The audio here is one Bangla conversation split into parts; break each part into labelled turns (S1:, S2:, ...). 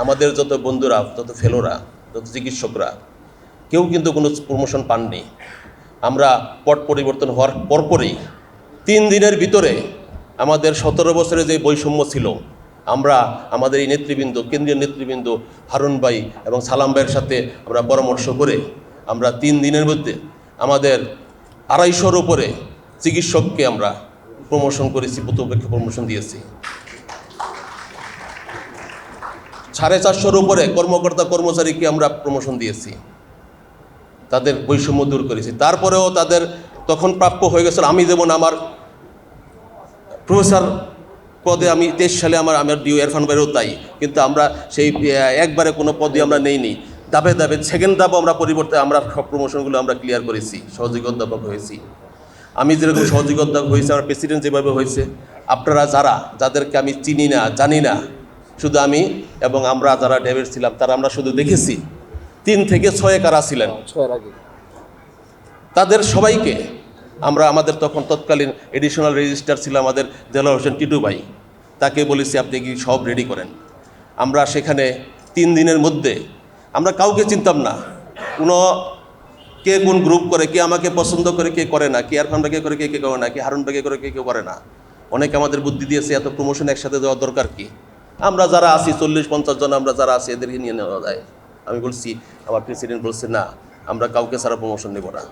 S1: আমাদের যত বন্ধুরা যত ফেলোরা যত চিকিৎসকরা, কেউ কিন্তু কোনো প্রমোশন পাননি। আমরা পট পরিবর্তন হওয়ার পরপরই তিন দিনের ভিতরে আমাদের সতেরো বছরে যে বৈষম্য ছিল, আমরা আমাদের এই নেতৃবৃন্দ, কেন্দ্রীয় নেতৃবৃন্দ হারুন ভাই এবং সালাম ভাইয়ের সাথে আমরা পরামর্শ করে আমরা তিন দিনের মধ্যে আমাদের আড়াইশোর উপরে চিকিৎসককে আমরা প্রমোশন করেছি প্রতপেক্ষে প্রমোশন দিয়েছি। সাড়ে চারশোর উপরে কর্মকর্তা কর্মচারীকে আমরা প্রমোশন দিয়েছি। তাদের বৈষম্য দূর করেছি। তারপরেও তাদের তখন প্রাপ্য হয়ে গেছিল, আমি যেমন আমার প্রফেসর পদে আমি তেইশ সালে আমার আমার ডিউ এরফান ভাইয়েরও তাই। কিন্তু আমরা সেই একবারে কোনো পদে আমরা নেই নেইনি। দাবে দাবে সেকেন্ড ধাপও আমরা পরিবর্তে আমরা সব প্রমোশনগুলো আমরা ক্লিয়ার করেছি, সহযোগী অধ্যাপক হয়েছি। আমি যেরকম সহযোগী অধ্যাপক হয়েছি, আমার প্রেসিডেন্ট যেভাবে হয়েছে, আপনারা যারা, যাদেরকে আমি চিনি না, জানি না শুধু আমি এবং আমরা যারা ডেভিড ছিলাম তারা আমরা শুধু দেখেছি। তিন থেকে ছয় কারা ছিলেন?
S2: আগে।
S1: তাদের সবাইকে আমরা আমাদের তখন তৎকালীন এডিশনাল রেজিস্ট্রার ছিল আমাদের দেলোয়ার হোসেন টিটু ভাই। তাকে বলেছি আপনি কি সব রেডি করেন? আমরা সেখানে তিন দিনের মধ্যে আমরা কাউকে চিনতাম না। কোনো কে কোন গ্রুপ করে কে আমাকে পছন্দ করে কে করে না কে আরফান ভাগে করে কে কে করে না কে হারুন করে কে কে করে না। অনেকে আমাদের বুদ্ধি দিয়েছে এত প্রমোশন একসাথে দেওয়া দরকার কি? আমরা যারা আছি, চল্লিশ, পঞ্চাশ জন আমরা যারা আছি, এদেরকে নিয়ে নেওয়া যায়। আমি বলছি, আমার প্রেসিডেন্ট বলছে, না, আমরা কাউকে ছাড়া প্রমোশন নেব না।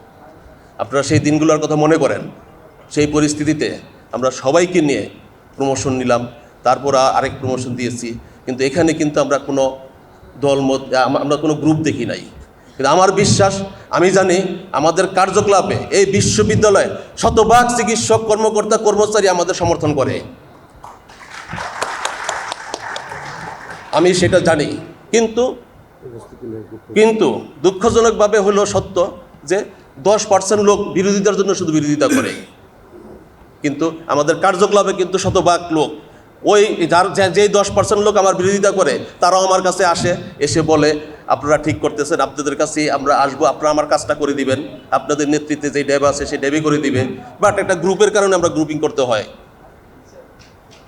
S1: আপনারা সেই দিনগুলোর কথা মনে করেন, সেই পরিস্থিতিতে আমরা সবাইকে নিয়ে প্রমোশন নিলাম, তারপর আরেক প্রমোশন দিয়েছি। কিন্তু এখানে কিন্তু আমরা কোনো দল মত আমরা কোনো গ্রুপ দেখি নাই। কিন্তু আমার বিশ্বাস, আমি জানি আমাদের কার্যকলাপে এই বিশ্ববিদ্যালয়ে শতভাগ চিকিৎসক, কর্মকর্তা, কর্মচারী আমাদের সমর্থন করে। আমি সেটা জানি। কিন্তু। কিন্তু দুঃখজনকভাবে হলো সত্য যে দশ পার্সেন্ট লোক বিরোধিতার জন্য শুধু বিরোধিতা করে। কিন্তু আমাদের কার্যকলাপে কিন্তু শতভাগ লোক। ওই যার যেই দশ পার্সেন্ট লোক আমার বিরোধিতা করে, তারাও আমার কাছে আসে, এসে বলে, আপনারা ঠিক করতেছেন, আপনাদের কাছে আমরা আসব, আপনারা আমার কাজটা করে দিবেন। আপনাদের নেতৃত্বে যে ড্যাব আছে সেই ড্যাবই করে দিবে। বাট একটা গ্রুপের কারণে আমরা গ্রুপিং করতে হয়।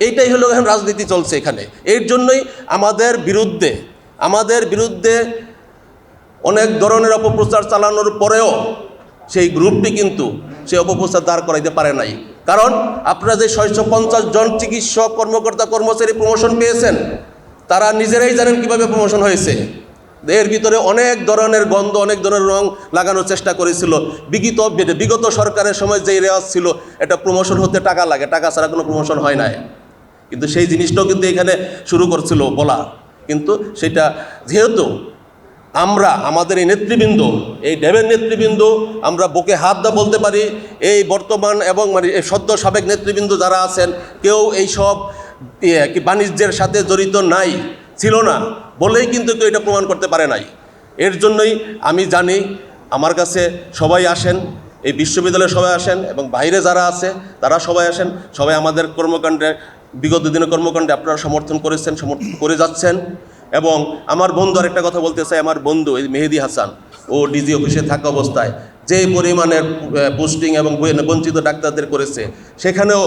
S1: এইটাই হলো এখন রাজনীতি চলছে এখানে। এর জন্যই আমাদের বিরুদ্ধে আমাদের বিরুদ্ধে অনেক ধরনের অপপ্রচার চালানোর পরেও সেই গ্রুপটি কিন্তু সেই অপপ্রচার দাঁড় করাইতে পারে নাই। কারণ আপনারা যে ছয়শো পঞ্চাশ জন চিকিৎসক, কর্মকর্তা, কর্মচারী প্রমোশন পেয়েছেন, তারা নিজেরাই জানেন কীভাবে প্রমোশন হয়েছে। এর ভিতরে অনেক ধরনের গন্ধ, অনেক ধরনের রং লাগানোর চেষ্টা করেছিল। বিগত বিগত সরকারের সময় যেই রেওয়াজ ছিল, এটা প্রমোশন হতে টাকা লাগে, টাকা ছাড়া কোনো প্রমোশন হয় নাই। কিন্তু সেই জিনিসটাও কিন্তু এখানে শুরু করছিল বলা। কিন্তু সেটা যেহেতু আমরা, আমাদের এই নেতৃবৃন্দ, এই ড্যাবের নেতৃবৃন্দ, আমরা বুকে হাত দা বলতে পারি, এই বর্তমান এবং মানে এই সদ্য সাবেক নেতৃবৃন্দ যারা আছেন, কেউ এই সব কি বাণিজ্যের সাথে জড়িত নাই, ছিল না, বলেই কিন্তু কেউ এটা প্রমাণ করতে পারে নাই। এর জন্যই আমি জানি, আমার কাছে সবাই আসেন, এই বিশ্ববিদ্যালয়ে সবাই আসেন এবং বাইরে যারা আছে, তারা সবাই আসেন, সবাই আমাদের কর্মকাণ্ডে বিগত দিনের কর্মকাণ্ডে আপনারা সমর্থন করেছেন সমর্থন করে যাচ্ছেন। এবং আমার বন্ধু আরেকটা কথা বলতে চাই, আমার বন্ধু, এই মেহেদি হাসান, ও ডিজি অফিসে থাকা অবস্থায় যে পরিমাণের পোস্টিং এবং বঞ্চিত ডাক্তারদের করেছে, সেখানেও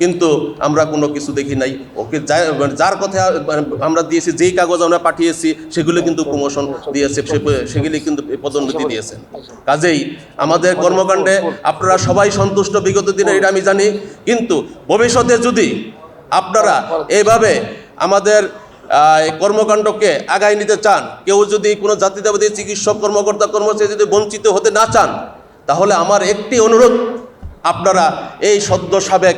S1: কিন্তু আমরা কোনো কিছু দেখি নাই। ওকে মানে যার কথা মানে আমরা দিয়েছি, যেই কাগজ আমরা পাঠিয়েছি, সেগুলো কিন্তু প্রমোশন দিয়েছে সেগুলি কিন্তু পদোন্নতি দিয়েছেন কাজেই আমাদের কর্মকাণ্ডে আপনারা সবাই সন্তুষ্ট, বিগত দিনে এটা আমি জানি, কিন্তু ভবিষ্যতে যদি আপনারা এইভাবে আমাদের কর্মকাণ্ডকে আগায় নিতে চান কেউ যদি কোনো জাতিতাবাদী চিকিৎসক কর্মকর্তা কর্মচারী যদি বঞ্চিত হতে না চান তাহলে আমার একটি অনুরোধ আপনারা এই সদ্য সাবেক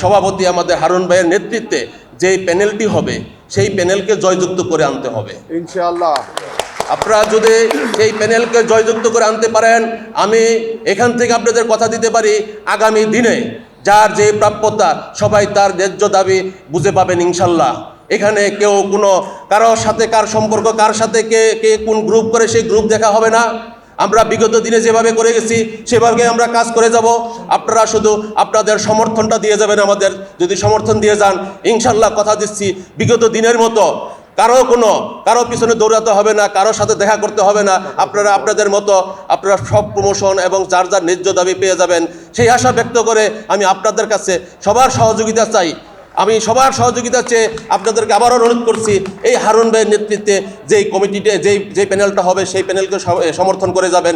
S1: সভাপতি আমাদের হারুন ভাইয়ের নেতৃত্বে যেই প্যানেলটি হবে সেই প্যানেলকে জয়যুক্ত করে আনতে হবে।
S2: ইনশাআল্লাহ।
S1: আপনারা যদি এই প্যানেলকে জয়যুক্ত করে আনতে পারেন আমি এখান থেকে আপনাদের কথা দিতে পারি আগামী দিনে যার যে প্রাপ্যতা, সবাই তার ন্যায্য দাবি বুঝে পাবেন ইনশাল্লাহ। এখানে কেউ কোনো, কারোর সাথে কার সম্পর্ক, কার সাথে কে কে কোন গ্রুপ করে সেই গ্রুপ দেখা হবে না। আমরা বিগত দিনে যেভাবে করে গেছি, সেভাবে আমরা কাজ করে যাব। আপনারা শুধু আপনাদের সমর্থনটা দিয়ে যাবেন আমাদের। যদি সমর্থন দিয়ে যান, ইনশাল্লাহ কথা দিচ্ছি। বিগত দিনের মতো কারও কোনো, কারও পিছনে দৌড়াতে হবে না, কারোর সাথে দেখা করতে হবে না। আপনারা আপনাদের মতো, আপনারা সব প্রমোশন এবং যার যার ন্যায্য দাবি পেয়ে যাবেন, সেই আশা ব্যক্ত করে আমি আপনাদের কাছে সবার সহযোগিতা চাই। আমি সবার সহযোগিতা চেয়ে আপনাদেরকে আবারও অনুরোধ করছি, এই হারুন ভাইয়ের নেতৃত্বে যেই কমিটিতে, যেই যেই প্যানেলটা হবে, সেই প্যানেলকে সমর্থন করে যাবেন।